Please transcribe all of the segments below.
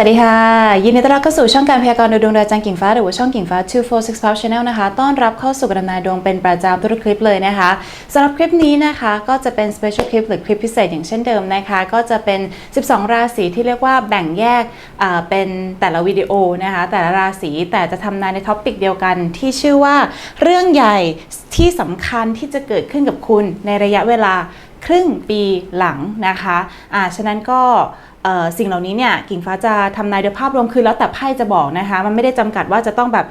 วัสดีค่ะ ยินดีต้อนรับเข้าสู่ช่องการพยากรณ์โดยดวงดาวจันทร์กิ่งฟ้า หรือว่าช่องกิ่งฟ้า 2465 Channel นะคะ ต้อนรับเข้าสู่การทำนายดวงเป็นประจำทุกคลิปเลยนะคะสำหรับคลิปนี้นะคะก็จะเป็น special clip หรือคลิปพิเศษอย่างเช่นเดิมนะคะ ก็จะเป็น 12 ราศีที่เรียกว่าแบ่งแยกเป็นแต่ละวิดีโอนะคะ แต่ละราศีแต่จะทำนายในท็อปิกเดียวกันที่ชื่อว่าเรื่องใหญ่ที่สำคัญที่จะเกิดขึ้นกับคุณในระยะเวลา ครึ่งปีหลังนะคะอ่าฉะนั้นก็สิ่งเหล่านี้เนี่ยกิ่งฟ้าจะทำนายโดยภาพรวมคือแล้วแต่ไพ่จะบอกนะคะ มันไม่ได้จำกัดว่าจะต้องแบบ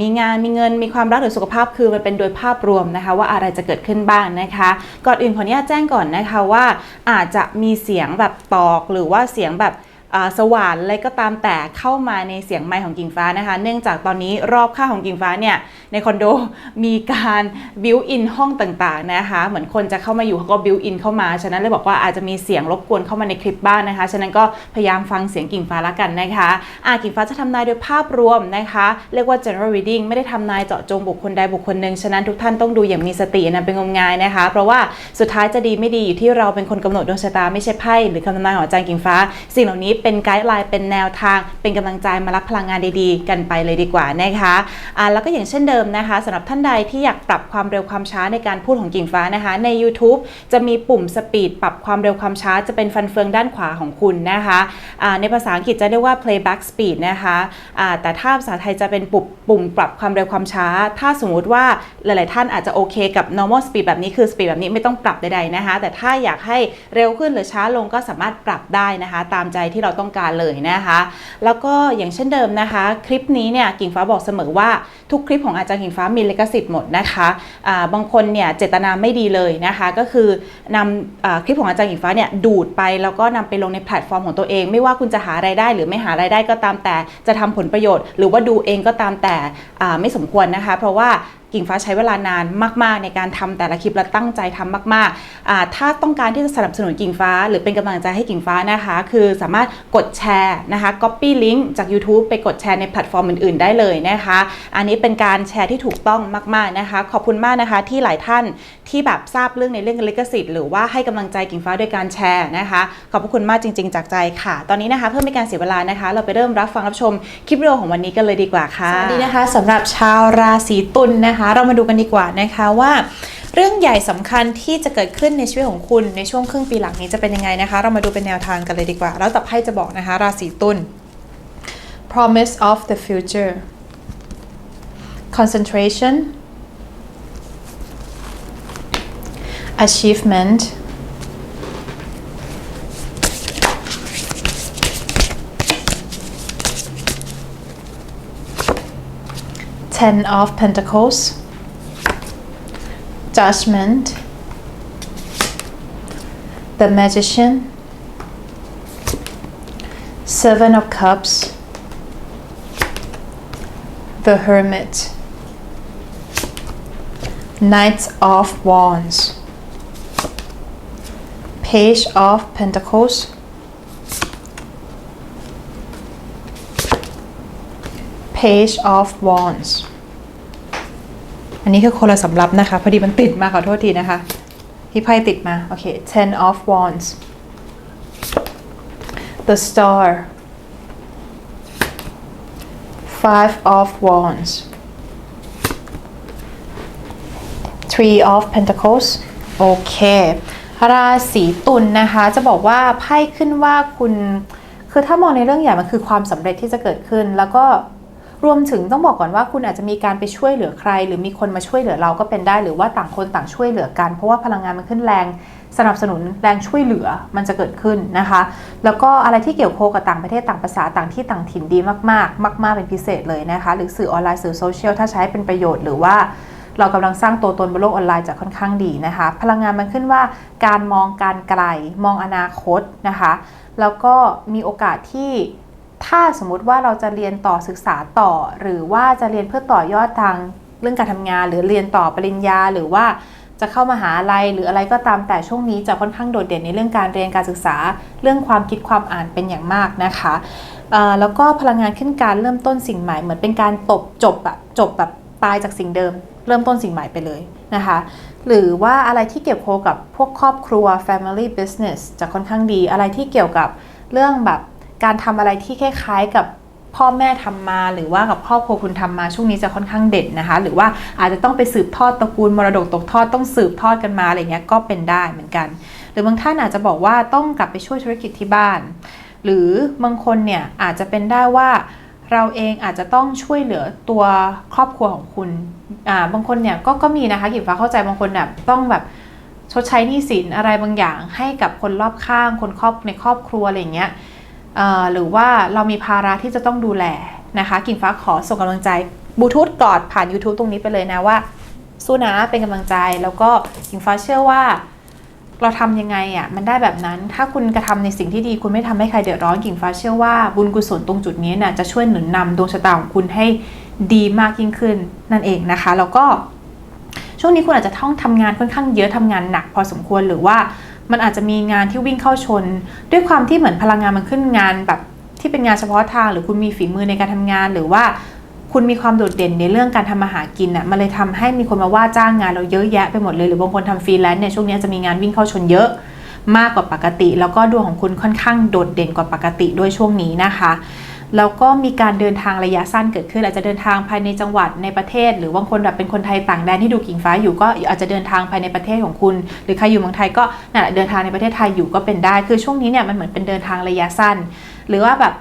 มีงานมีเงินมีความรักหรือสุขภาพคือมันเป็นโดยภาพรวมนะคะ ว่าอะไรจะเกิดขึ้นบ้างนะคะ ก่อนอื่นขออนุญาตแจ้งก่อนนะคะว่าอาจจะมีเสียงแบบตอกหรือว่าเสียงแบบ สว่านอะไรก็ตามแต่เข้ามาในเสียงไมค์ของกิ่งฟ้านะคะ เนื่องจากตอนนี้รอบข้างของกิ่งฟ้าเนี่ยในคอนโดมีการบิวอินห้องต่างๆนะคะเหมือนคนจะเข้ามาอยู่เขาก็บิวอินเข้ามาฉะนั้นเลยบอกว่าอาจจะมีเสียงรบกวนเข้ามาในคลิปบ้างนะคะฉะนั้นก็พยายามฟังเสียงกิ่งฟ้าละกันนะคะอ่ากิ่งฟ้าจะทำนายโดยภาพรวมนะคะ เรียกว่า general reading ไม่ได้ทำนายเจาะจงบุคคลใดบุคคลหนึ่งฉะนั้นทุกท่านต้องดูอย่างมีสตินะเป็นงมงายนะคะ เพราะว่าสุดท้ายจะดีไม่ดีอยู่ที่เราเป็นคนกำหนดดวงชะตาไม่ใช่ไพ่หรือคำทำนายของอาจารย์กิ่งฟ้า สิ่งเหล่านี้เป็นไกด์ไลน์เป็นแนวทาง เป็นกำลังใจมารับพลังงานดีๆ กันไปเลยดีกว่านะคะอ่าแล้วก็อย่างเช่นเดิมนะคะสำหรับท่านใดที่อยากปรับความเร็วความช้าในการพูดของกิ่งฟ้านะคะ ใน YouTube จะมีปุ่มสปีดปรับความเร็วความช้าจะเป็นฟันเฟืองด้านขวาของคุณนะคะอ่าในภาษาอังกฤษจะเรียกว่า playback speed นะคะอ่าแต่ถ้าภาษาไทยจะเป็นปุ่มปุ่มปรับความเร็วความช้า ถ้าสมมุติว่าหลาย ๆ ท่านอาจจะโอเคกับ normal speed แบบนี้คือ speed แบบนี้ไม่ต้องปรับใด ๆ นะคะ แต่ถ้าอยากให้เร็วขึ้นหรือช้าลงก็สามารถปรับได้นะคะ ตามใจที่เราต้องการเลยนะคะ แล้วก็อย่างเช่นเดิมนะคะ คลิปนี้เนี่ยกิ่งฟ้าบอกเสมอว่าทุกคลิปของอาจารย์กิ่งฟ้ามีลิขสิทธิ์หมดนะคะอ่าบางคนเนี่ยเจตนาไม่ดีเลยนะคะ ก็คือนำอคลิปของอาจารย์กิ่งฟ้าเนี่ยดูดไปแล้วก็นำไปลงในแพลตฟอร์มของตัวเอง ไม่ว่าคุณจะหารายได้ หรือไม่หารายได้ก็ตามแต่จะทำผลประโยชน์ หรือว่าดูเองก็ตามแต่ไม่สมควรนะคะ เพราะว่ากิ่งฟ้าใช้เวลานานมาก ๆ ในการทำแต่ละคลิปและตั้งใจทำมากๆถ้าต้องการที่จะสนับสนุนกิ่งฟ้า หรือเป็นกำลังใจให้กิ่งฟ้านะคะ คือสามารถกดแชร์นะคะ copy link จาก YouTube ไปกดแชร์ในแพลตฟอร์มอื่น ๆ ได้เลยนะคะ อันนี้เป็นการแชร์ที่ถูกต้องมาก ๆ นะคะ ขอบคุณมากนะคะที่หลายท่านที่แบบทราบเรื่องในเรื่องลิขสิทธิ์หรือว่าให้กำลังใจกิ่งฟ้าด้วยการแชร์นะคะ ขอบพระคุณมากจริง ๆ จากใจค่ะ ตอนนี้นะคะเพื่อไม่การเสียเวลานะคะ เราไปเริ่มรับฟังรับชมคลิปวิดีโอของวันนี้กันเลยดีกว่าค่ะสวัสดีนะคะสำหรับชาวราศีตุลนะคะเรามาดูกันดีกว่านะคะว่า เรื่องใหญ่สำคัญที่จะเกิดขึ้นในชีวิตของคุณในช่วงครึ่งปีหลังนี้จะเป็นยังไงนะคะ เรามาดูเป็นแนวทางกันเลยดีกว่า แล้วต่ไพ่จะบอกนะคะ ราศีตุล promise of the future concentration achievement ten of pentacles. Judgment. The magician. Seven of cups. The hermit. Knight of wands. Page of pentacles page of wands อันนี้คือคนละสำรับนะคะ พอดีมันติดมาขอโทษทีนะคะ ที่ไพ่ติดมา โอเค ten of wands the star five of wands three of pentacles โอเคราศีตุลนะคะจะบอกว่าไพ่ขึ้นว่าคุณ คือถ้ามองในเรื่องใหญ่มันคือความสำเร็จที่จะเกิดขึ้น แล้วก็ รวมถึงต้องบอกก่อนว่าคุณอาจจะมีการไปช่วยเหลือใคร หรือมีคนมาช่วยเหลือเราก็เป็นได้ หรือว่าต่างคนต่างช่วยเหลือกัน เพราะว่าพลังงานมันขึ้นแรงสนับสนุนแรงช่วยเหลือมันจะเกิดขึ้นนะคะ แล้วก็อะไรที่เกี่ยวโคกับต่างประเทศต่างภาษาต่างที่ต่างถิ่นดีมากๆ มาก ๆ เป็นพิเศษเลยนะคะ หรือสื่อออนไลน์สื่อโซเชียลถ้าใช้เป็นประโยชน์หรือว่าเรากำลังสร้างตัวตนบนโลกออนไลน์จะค่อนข้างดีนะคะ พลังงานมันขึ้นว่าการมองการไกลมองอนาคตนะคะ แล้วก็มีโอกาสที่ ถ้าสมมุติว่าเราจะเรียนต่อศึกษาต่อ หรือว่าจะเรียนเพื่อต่อยอดทางเรื่องการทำงาน หรือเรียนต่อปริญญา หรือว่าจะเข้ามาหาอะไรหรืออะไรก็ตามแต่ช่วงนี้จะค่อนข้างโดดเด่นในเรื่องการเรียนการศึกษา เรื่องความคิดความอ่านเป็นอย่างมากนะคะแล้วก็พลังงานขึ้นการเริ่มต้นสิ่งใหม่เหมือนเป็นการตบจบอะจบแบบตายจากสิ่งเดิม เริ่มต้นสิ่งใหม่ไปเลยนะคะ หรือว่าอะไรที่เกี่ยวโคกับพวกครอบครัว family business จะค่อนข้างดีอะไรที่เกี่ยวกับเรื่องแบบ การทำอะไรที่คล้ายๆกับพ่อแม่ทำมา หรือว่ากับครอบครัวคุณทำมาช่วงนี้จะค่อนข้างเด่นนะคะ หรือว่าอาจจะต้องไปสืบทอดตระกูลมรดกตกทอดต้องสืบทอดกันมาอะไรเงี้ยก็เป็นได้เหมือนกัน หรือบางท่านอาจจะบอกว่าต้องกลับไปช่วยธุรกิจที่บ้าน หรือบางคนเนี่ยอาจจะเป็นได้ว่าเราเองอาจจะต้องช่วยเหลือตัวครอบครัวของคุณอ่าบางคนเนี่ยก็ก็มีนะคะกิบฟ้าเข้าใจบางคนแบบต้องแบบชดใช้หนี้สินอะไรบางอย่างให้กับคนรอบข้าง คนครอบในครอบครัวอะไรเงี้ย หรือว่าเรามีภาระที่จะต้องดูแลนะคะกิ่งฟ้าขอส่งกำลังใจบลูทูธกอดผ่าน YouTube ตรงนี้ไปเลยนะว่า สู้นะเป็นกำลังใจแล้วก็กิ่งฟ้าเชื่อว่า เราทำยังไงอะ่ะมันได้แบบนั้น ถ้าคุณกระทำในสิ่งที่ดีคุณไม่ทำให้ใครเดือดร้อนกิ่งฟ้าเชื่อว่าบุญกุศลตรงจุดนี้น่ะจะช่วยหนุนนำดวงชะตาของคุณให้ดีมากยิ่งขึ้นนั่นเองนะคะ แล้วก็ช่วงนี้คุณอาจจะต้องทำงานค่อนข้างเยอะทำงานหนักพอสมควรหรือว่า มันอาจจะมีงานที่วิ่งเข้าชน ด้วยความที่เหมือนพลังงานมันขึ้นงานแบบที่เป็นงานเฉพาะทาง หรือคุณมีฝีมือในการทำงาน หรือว่าคุณมีความโดดเด่นในเรื่องการทำมาหากินอะมันเลยทำให้มีคนมาว่าจ้างงานเราเยอะแยะไปหมดเลยหรือบางคนทำฟรีแลนซ์เนี่ยช่วงนี้จะมีงานวิ่งเข้าชนเยอะมากกว่าปกติ แล้วก็ดวงของคุณค่อนข้างโดดเด่นกว่าปกติด้วยช่วงนี้นะคะ แล้วก็มีการเดินทางระยะสั้นเกิดขึ้น อาจจะเดินทางภายในจังหวัดในประเทศ หรือบางคนแบบเป็นคนไทยต่างแดนที่ดูกิ่งฟ้าอยู่ก็อาจจะเดินทางภายในประเทศของคุณ หรือใครอยู่เมืองไทยก็นั่นแหละเดินทางในประเทศไทยอยู่ก็เป็นได้ คือช่วงนี้เนี่ยมันเหมือนเป็นเดินทางระยะสั้น หรือว่าแบบ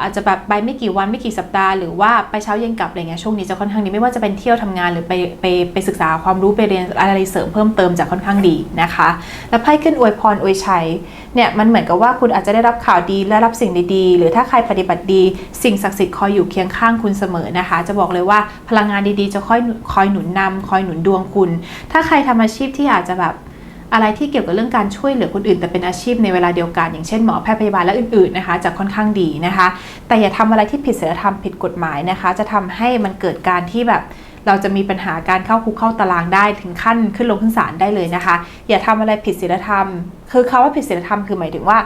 อาจจะแบบไปไม่กี่วันไม่กี่สัปดาห์หรือว่าไปเช้าเย็นกลับอะไรเงี้ยช่วงนี้จะค่อนข้างดีไม่ว่าจะเป็นเที่ยวทำงานหรือไปไปไปศึกษาความรู้ไปเรียนอะไรเสริมเพิ่มเติมจะค่อนข้างดีนะคะ แล้วไพ่ขึ้นอวยพรอวยชัยเนี่ยมันเหมือนกับว่าคุณอาจจะได้รับข่าวดีและรับสิ่งดีๆ หรือถ้าใครปฏิบัติดี สิ่งศักดิ์สิทธิ์คอยอยู่เคียงข้างคุณเสมอนะคะ จะบอกเลยว่าพลังงานดีๆ จะคอยคอยหนุนนำคอยหนุนดวงคุณ ถ้าใครทำอาชีพที่อาจจะแบบ อะไรที่เกี่ยวกับเรื่องการช่วยเหลือคนอื่น แต่เป็นอาชีพในเวลาเดียวกัน อย่างเช่นหมอแพทย์พยาบาลและอื่นๆนะคะจะค่อนข้างดีนะคะ แต่อย่าทำอะไรที่ผิดศีลธรรมผิดกฎหมายนะคะ จะทำให้มันเกิดการที่แบบเราจะมีปัญหาการเข้าคุกเข้าตารางได้ถึงขั้นขึ้นลงขึ้นศาลได้เลยนะคะ อย่าทำอะไรผิดศีลธรรม คือคาว่าผิดศีลธรรมคือหมายถึงว่า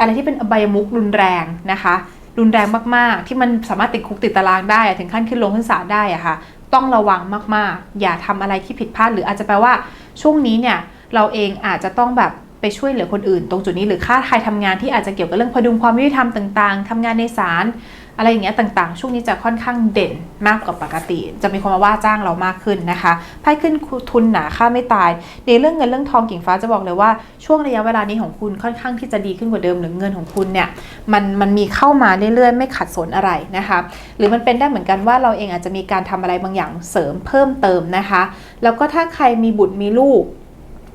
อะไรที่เป็นอบายมุกรุนแรงนะคะ รุนแรงมากๆ ที่มันสามารถติดคุกติดตารางได้ถึงขั้นขึ้นลงขึ้นศาลได้อะค่ะ ต้องระวังมากๆ อย่าทำอะไรที่ผิดพลาดหรืออาจจะแปลว่าช่วงนี้เนี่ย เราเองอาจจะต้องแบบไปช่วยเหลือคนอื่น ตรงจุดนี้หรือค่าใครทำงานที่อาจจะเกี่ยวกับเรื่องพดุงความยุติธรรมต่าง ๆทำงานในศาลอะไรอย่างเงี้ยต่างๆ ช่วงนี้จะค่อนข้างเด่นมากกว่าปกติ จะมีคนมาว่าจ้างเรามากขึ้นนะคะไพ่ขึ้นทุนหนาค่าไม่ตาย ในเรื่องเงินเรื่องทองกิ่งฟ้าจะบอกเลยว่าช่วงระยะเวลานี้ของคุณค่อนข้างที่จะดีขึ้นกว่าเดิมหรือเงินของคุณเนี่ยมันมันมีเข้ามาเรื่อยๆ ไม่ขัดสนอะไรนะคะ หรือมันเป็นได้เหมือนกันว่าเราเองอาจจะมีการทำอะไรบางอย่างเสริมเพิ่มเติมนะคะ แล้วก็ถ้าใครมีบุตรมีลูก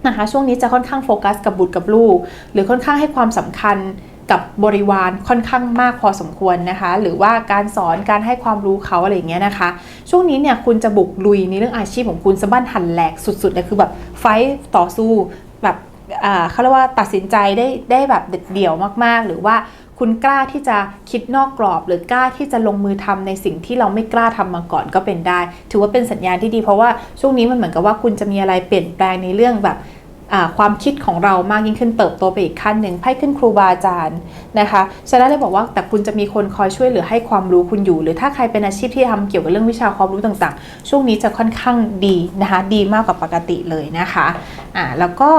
นะคะช่วงนี้จะค่อนข้างโฟกัสกับบุตรกับลูก หรือค่อนข้างให้ความสำคัญกับบริวารค่อนข้างมากพอสมควรนะคะ หรือว่าการสอนการให้ความรู้เขาอะไรอย่างเงี้ยนะคะ ช่วงนี้เนี่ยคุณจะบุกลุยในเรื่องอาชีพของคุณสะบั้นหันแหลกสุดๆเลยคือแบบไฟต์ต่อสู้แบบอ่าเขาเรียกว่าตัดสินใจได้ได้แบบเด็ดเดี่ยวมากๆ หรือว่า คุณกล้าที่จะคิดนอกกรอบ หรือกล้าที่จะลงมือทำในสิ่งที่เราไม่กล้าทำมาก่อนก็เป็นได้ ถือว่าเป็นสัญญาณที่ดี เพราะว่าช่วงนี้มันเหมือนกับว่าคุณจะมีอะไรเปลี่ยนแปลงในเรื่องแบบความคิดของเรามากยิ่งขึ้นเติบโตไปอีกขั้นหนึ่งไพ่ขึ้นครูบาอาจารย์นะคะฉะนั้นเลยบอกว่าแต่คุณจะมีคนคอยช่วยเหลือให้ความรู้คุณอยู่ หรือถ้าใครเป็นอาชีพที่ทำเกี่ยวกับเรื่องวิชาความรู้ต่างๆ ช่วงนี้จะค่อนข้างดีนะคะดีมากกว่าปกติเลยนะคะอ่าแล้วก็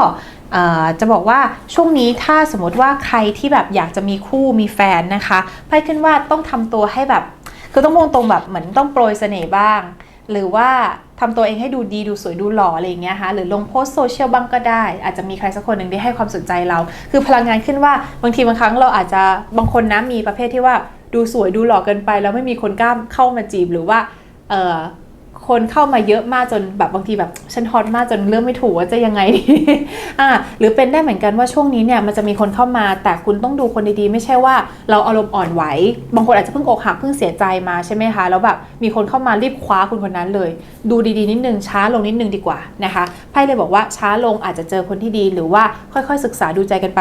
จะบอกว่าช่วงนี้ถ้าสมมติว่าใครที่แบบอยากจะมีคู่มีแฟนนะคะไพ่ขึ้นว่าต้องทำตัวให้แบบคือต้องมองตรงแบบเหมือนต้องโปรยเสน่ห์บ้าง หรือว่าทำตัวเองให้ดูดีดูสวยดูหล่ออะไรอย่างเงี้ยค่ะหรือลงโพสโซเชียลบ้างก็ได้ อาจจะมีใครสักคนหนึ่งที่ให้ความสนใจเรา คือพลังงานขึ้นว่าบางทีบางครั้งเราอาจจะบางคนนะมีประเภทที่ว่าดูสวยดูหล่อเกินไป แล้วไม่มีคนกล้าเข้ามาจีบหรือว่าเออ คนเข้ามาเยอะมากจนแบบบางทีแบบฉันฮอตมากจนเลือกไม่ถูกว่าจะยังไงดีอ่าหรือเป็นได้เหมือนกันว่าช่วงนี้เนี่ยมันจะมีคนเข้ามาแต่คุณต้องดูคนดีๆ ไม่ใช่ว่าเราอารมณ์อ่อนไหว บางคนอาจจะเพิ่งอกหักเพิ่งเสียใจมาใช่ไหมคะแล้วแบบมีคนเข้ามารีบคว้าคุณคนนั้นเลย ดูดีๆนิดนึงช้าลงนิดนึงดีกว่านะคะไพ่เลยบอกว่าช้าลงอาจจะเจอคนที่ดีหรือว่าค่อยๆ ศึกษาดูใจกันไป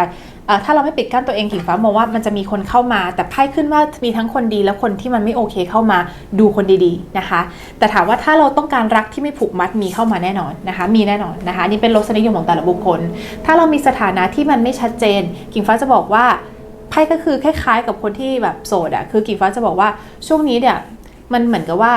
ถ้าเราไม่ปิดกั้นตัวเองกิ่งฟ้ามองว่ามันจะมีคนเข้ามา แต่ไพ่ขึ้นว่ามีทั้งคนดีและคนที่มันไม่โอเคเข้ามาดูคนดีๆนะคะ แต่ถามว่าถ้าเราต้องการรักที่ไม่ผูกมัดมีเข้ามาแน่นอนนะคะ มีแน่นอนนะคะนี่เป็นรสนิยมของแต่ละบุคคล ถ้าเรามีสถานะที่มันไม่ชัดเจน กิ่งฟ้าจะบอกว่าไพ่ก็คือคล้ายๆ กับคนที่แบบโสดอะคือกิ่งฟ้าจะบอกว่าช่วงนี้เนี่ยมันเหมือนกับว่า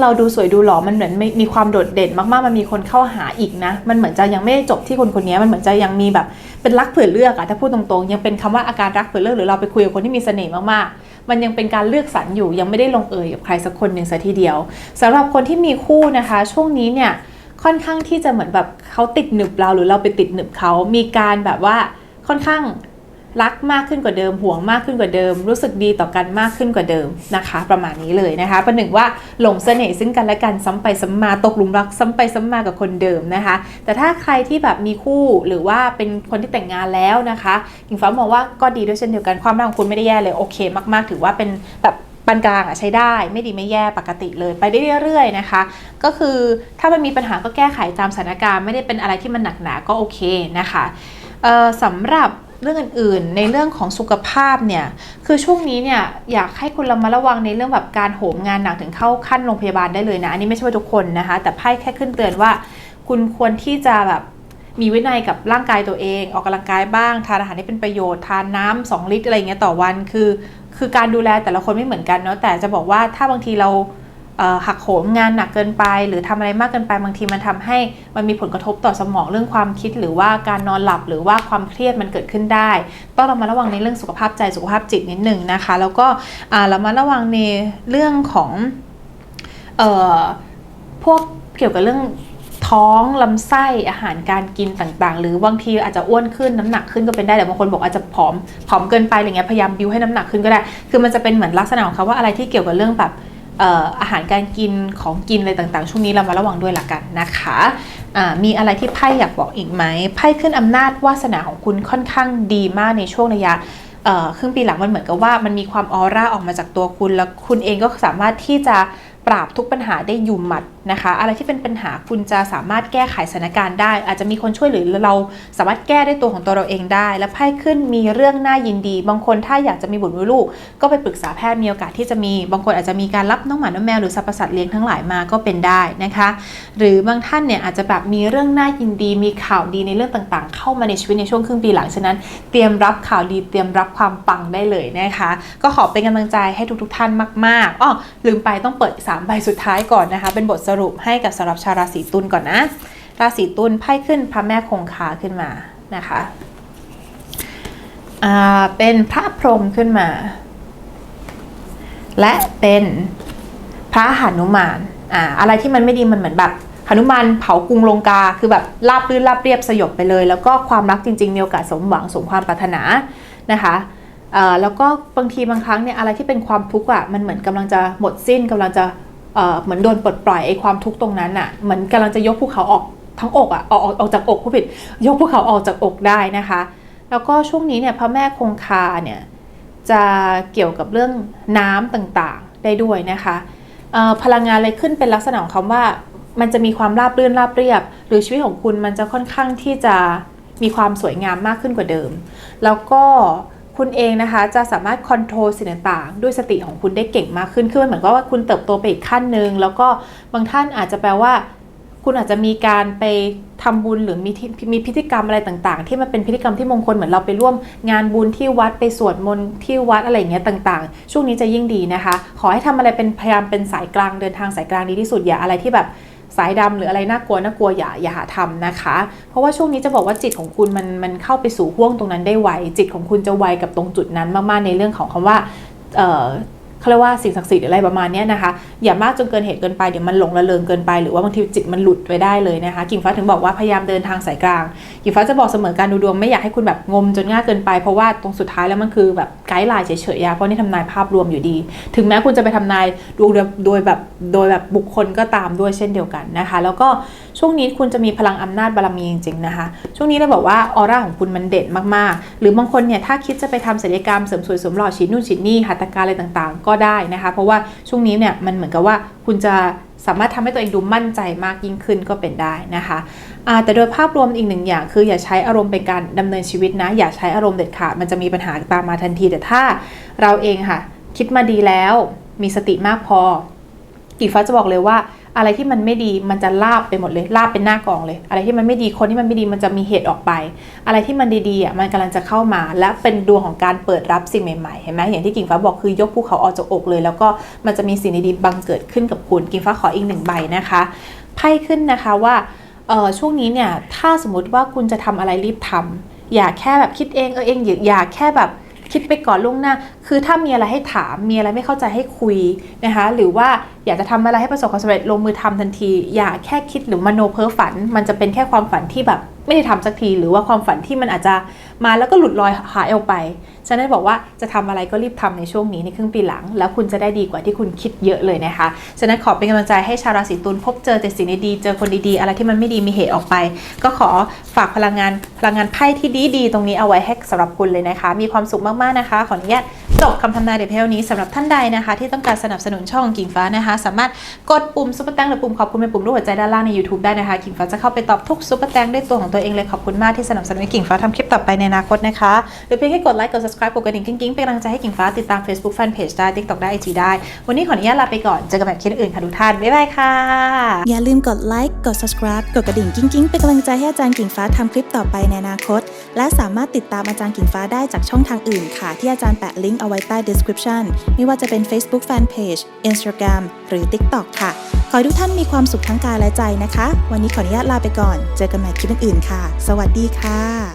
เราดูสวยดูหล่อมันเหมือนมีมีความโดดเด่นมากๆ มันมีคนเข้าหาอีกนะ มันเหมือนจะยังไม่ได้จบที่คนคนนี้มันเหมือนจะยังมีแบบเป็นรักเผื่อเลือกอะถ้าพูดตรงๆ ยังเป็นคำว่าอาการรักเผื่อเลือกหรือเราไปคุยกับคนที่มีเสน่ห์มากๆ มันยังเป็นการเลือกสรรอยู่ยังไม่ได้ลงเอยกับใครสักคนหนึ่งซะทีเดียวสำหรับคนที่มีคู่นะคะ ช่วงนี้เนี่ยค่อนข้างที่จะเหมือนแบบเขาติดหนึบเราหรือเราไปติดหนึบเขามีการแบบว่าค่อนข้าง รักมากขึ้นกว่าเดิมห่วงมากขึ้นกว่าเดิม รู้สึกดีต่อกันมากขึ้นกว่าเดิมนะคะ ประมาณนี้เลยนะคะประหนึ่งว่าหลงเสน่ห์ซึ่งกันและกันซ้ำไปซ้ำมาตกหลุมรักซ้ำไปซ้ำมากับคนเดิมนะคะ แต่ถ้าใครที่แบบมีคู่หรือว่าเป็นคนที่แต่งงานแล้วนะคะหญิงฟ้ามองว่าก็ดีด้วยเช่นเดียวกันความรักของคุณไม่ได้แย่เลยโอเค มากๆ ถือว่าเป็นแบบปานกลางอะใช้ได้ไม่ดีไม่แย่ปกติเลยไปได้เรื่อยๆนะคะ ก็คือถ้ามันมีปัญหาก็แก้ไขตามสถานการณ์ไม่ได้เป็นอะไรที่มันหนักหนาก็โอเคนะคะสำหรับ เรื่องอื่นๆ ในเรื่องของสุขภาพเนี่ยคือช่วงนี้เนี่ยอยากให้คุณระมัดระวังในเรื่องแบบการโหมงานหนักถึงเข้าขั้นโรงพยาบาลได้เลยนะอันนี้ไม่ใช่ว่าทุกคนนะคะ แต่ไพ่แค่ขึ้นเตือนว่า คุณควรที่จะแบบมีวินัยกับร่างกายตัวเอง ออกกำลังกายบ้างทานอาหารที่เป็นประโยชน์ทานน้ำสองลิตรอะไรเงี้ยต่อวันคือ คือการดูแลแต่ละคนไม่เหมือนกันเนาะแต่จะบอกว่าถ้าบางทีเรา หักโหมงานหนักเกินไป หรือทำอะไรมากเกินไปบางทีมันทำให้มันมีผลกระทบต่อสมองเรื่องความคิด หรือว่าการนอนหลับหรือว่าความเครียดมันเกิดขึ้นได้ ต้องระมัดระวังในเรื่องสุขภาพใจสุขภาพจิตนิดหนึ่งนะคะ แล้วก็อ่าระมัดระวังในเรื่องของออพวกเกี่ยวกับเรื่องท้องลำไส้อาหารการกินต่างๆ หรือบางทีอาจจะอ้วนขึ้นน้ำหนักขึ้นก็เป็นได้แต่บางคนบอกอาจจะผอมผอมเกินไปอะไรเงี้ยพยายามบิวให้น้ำหนักขึ้นก็ได้ คือมันจะเป็นเหมือนลักษณะของเขาว่าอะไรที่เกี่ยวกับเรื่องแบบ อาหารการกินของกินอะไรต่างๆ ช่วงนี้เรามาระวังด้วยละกันนะคะมีอะไรที่ไพ่อยากบอกอีกไหมไพ่ขึ้นอำนาจวาสนาของคุณค่อนข้างดีมากในช่วงระยะครึ่งปีหลังมันเหมือนกับว่ามันมีความออร่าออกมาจากตัวคุณ แล้วคุณเองก็สามารถที่จะปราบทุกปัญหาได้อยุ่มหมัด นะคะ อะไรที่เป็นปัญหาคุณจะสามารถแก้ไขสถานการณ์ได้ อาจจะมีคนช่วยหรือเราสามารถแก้ได้ตัวของตัวเราเองได้ และไพ่ขึ้นมีเรื่องน่ายินดี บางคนถ้าอยากจะมีบุตรมีลูก ก็ไปปรึกษาแพทย์มีโอกาสที่จะมี บางคนอาจจะมีการรับน้องหมาน้องแมวหรือสรรพสัตว์เลี้ยงทั้งหลายมาก็เป็นได้นะคะ หรือบางท่านเนี่ยอาจจะแบบมีเรื่องน่ายินดี มีข่าวดีในเรื่องต่างๆ เข้ามาในชีวิตในช่วงครึ่งปีหลังฉะนั้น เตรียมรับข่าวดีเตรียมรับความปังได้เลยนะคะ ก็ขอเป็นกำลังใจให้ทุกๆ ท่านมากๆอ้อลืมไปต้องเปิด3ใบสุดท้ายก่อนนะคะ เป็นบทสรุปรุปให้กับสำหรับชาวราศีตุลก่อนนะ ราศีตุลไพ่ขึ้นพระแม่คงคาขึ้นมานะคะเป็นพระพรหมขึ้นมา และเป็นพระหนุมานอ่าอะไรที่มันไม่ดีมันเหมือนแบบหนุมานเผากรุงลงกาคือแบบราบรื่นราบเรียบสยบไปเลย แล้วก็ความรักจริงๆมีโอกาสสมหวังสมความปรารถนานะคะแล้วก็บางทีบางครั้งเนี่ยอะไรที่เป็นความทุกข์อะมันเหมือนกำลังจะหมดสิ้นกำลังจะ เหมือนโดนปลดปล่อยไอ้ความทุกข์ตรงนั้นอะเหมือนกำลังจะยกภูเขาออกทั้งอกอะออกออกจากอกผู้ผิด ยกภูเขาออกจากอกได้นะคะ แล้วก็ช่วงนี้เนี่ยพระแม่คงคาเนี่ยจะเกี่ยวกับเรื่องน้ำต่างๆได้ด้วยนะคะพลังงานอะไรขึ้นเป็นลักษณะของคำว่ามันจะมีความราบรื่นราบเรียบ หรือชีวิตของคุณมันจะค่อนข้างที่จะมีความสวยงามมากขึ้นกว่าเดิม แล้วก็ คุณเองนะคะจะสามารถคอนโทรลสิ่งต่างๆ ด้วยสติของคุณได้เก่งมากขึ้นคือมันเหมือนกับว่าคุณเติบโตไปอีกขั้นหนึ่งแล้วก็บางท่านอาจจะแปลว่า คุณอาจจะมีการไปทำบุญหรือมีทีมีพิธีกรรมอะไรต่างๆ ที่มันเป็นพิธีกรรมที่มงคลเหมือนเราไปร่วมงานบุญที่วัดไปสวดมนต์ที่วัดอะไรอย่างเงี้ยต่างๆ ช่วงนี้จะยิ่งดีนะคะ ขอให้ทำอะไรเป็นพยายามเป็นสายกลางเดินทางสายกลางดีที่สุดอย่าอะไรที่แบบ สายดำหรืออะไรน่ากลัวน่ากลัวอย่าอย่าหาทำนะคะ เพราะว่าช่วงนี้จะบอกว่าจิตของคุณมันมันเข้าไปสู่ห่วงตรงนั้นได้ไวจิตของคุณจะไวกับตรงจุดนั้นมากๆในเรื่องของคำว่า เขาเรียกว่าสิ่งศักดิ์สิทธิ์อะไรประมาณนี้นะคะ อย่ามากจนเกินเหตุเกินไปเดี๋ยวมันหลงระเริงเกินไปหรือว่าบางทีจิตมันหลุดไปได้เลยนะคะ กิ่งฟ้าถึงบอกว่าพยายามเดินทางสายกลาง กิ่งฟ้าจะบอกเสมอการดูดวงไม่อยากให้คุณแบบงมจนง่ายเกินไปเพราะว่าตรงสุดท้ายแล้วมันคือแบบไกด์ไลน์เฉยๆอะเพราะนี่ทำนายภาพรวมอยู่ดี ถึงแม้คุณจะไปทำนายดวงโดยแบบโดยแบบบุคคลก็ตามด้วยเช่นเดียวกันนะคะ แล้วก็ช่วงนี้คุณจะมีพลังอำนาจบารมีจริงๆนะคะ ช่วงนี้เราบอกว่าออร่าของคุณมันเด่นมากๆ หรือบางคนเนี่ยถ้าคิดจะไปทำศัลยกรรมเสริมสวยเสริมหล่อฉีดนู่นฉีดนี่หัตถการอะไรต่างๆก็ได้นะคะ เพราะว่าช่วงนี้เนี่ยมันเหมือนกับว่าคุณจะสามารถทำให้ตัวเองดูมั่นใจมากยิ่งขึ้นก็เป็นได้นะคะแต่โดยภาพรวมอีกหนึ่งอย่าง คืออย่าใช้อารมณ์เป็นการดำเนินชีวิตนะ อย่าใช้อารมณ์เด็ดขาดมันจะมีปัญหาตามมาทันที แต่ถ้าเราเองค่ะ คิดมาดีแล้วมีสติมากพอกีฟ้าจะบอกเลยว่า อะไรที่มันไม่ดีมันจะลาบไปหมดเลยลาบเป็นหน้ากองเลย อะไรที่มันไม่ดีคนที่มันไม่ดีมันจะมีเหตุออกไป อะไรที่มันดีๆอะมันกำลังจะเข้ามา และเป็นดวงของการเปิดรับสิ่งใหม่ๆเห็นไหมอย่างที่กิ่งฟ้าบอกคือยกภูเขาออกจากอกเลย แล้วก็มันจะมีสิ่งดีๆบังเกิดขึ้นกับคุณกิ่งฟ้าขออีกหนึ่งใบนะคะไพ่ขึ้นนะคะว่าช่วงนี้เนี่ยถ้าสมมติว่าคุณจะทำอะไรรีบทำอย่าแค่แบบคิดเองเออเองอย่าแค่แบบ คิดไปก่อนล่วงหน้า คือถ้ามีอะไรให้ถาม มีอะไรไม่เข้าใจให้คุยนะคะ หรือว่าอยากจะทำอะไรให้ประสบความสำเร็จลงมือทำทันที อย่าแค่คิดหรือมโนเพ้อฝัน มันจะเป็นแค่ความฝันที่แบบ ไม่ได้ทำสักที หรือว่าความฝันที่มันอาจจะมาแล้วก็หลุดลอยหายออกไปฉะนั้นบอกว่าจะทำอะไรก็รีบทำในช่วงนี้ในครึ่งปีหลัง แล้วคุณจะได้ดีกว่าที่คุณคิดเยอะเลยนะคะฉะนั้นขอเป็นกำลังใจให้ชาวราศีตุลพบเจอแต่สิ่งดีๆเจอคนดีๆ อะไรที่มันไม่ดีมีเหตุออกไป ก็ขอฝากพลังงานพลังงานไพ่ที่ดีๆ ตรงนี้เอาไว้ให้สำหรับคุณเลยนะคะ มีความสุขมากๆนะคะ ขออนุญาตจบคำทำนายเดยวเพลนี้สำหรับท่านใดนะคะ ที่ต้องการสนับสนุนช่องกิ่งฟ้านะคะ สามารถกดปุ่มซุปเปอร์แตงหรือปุ่มขอบคุณเป็นปุ่มรูปหัวใจด้านล่างใน YouTube ได้นะคะกิ่งฟ้าจะเข้าไปตอบทุกซุปเปอร์แตงด้วยตัวของตัวเองเลยขอบคุณมากที่สนับสนุนให้กิ่งฟ้าทำคลิปต่อไปในอนาคตนะคะ หรือเพียงแค่กดไลค์กด subscribe กดกระดิ่งกิ๊งๆเป็นกำลังใจให้กิ่งฟ้าติดตาม Facebook Fanpage ได้ TikTok ได้ IG ได้ วันนี้ขออนุญาตลาไปก่อนเจอกันแบบคลิปอื่นค่ะทุกท่านบ๊ายบายค่ะ อย่าลืมกดไลค์กด subscribe กดกระดิ่งกิ้งๆเป็นกำลังใจให้อาจารย์กิ่งฟ้าทำคลิปต่อไปในอนาคต และสามารถติดตามอาจารย์กิ่งฟ้าได้จากช่องทางอื่นค่ะที่อาจารย์แปะลิงก์เอาไว้ใต้ description ไม่ว่าจะเป็น Facebook Fanpage Instagram หรือ TikTok ค่ะ ขอให้ทุกท่านมีความสุขทั้งกายและใจนะคะ วันนี้ขออนุญาตลาไปก่อน เจอกันใหม่คลิปอื่นค่ะ สวัสดีค่ะ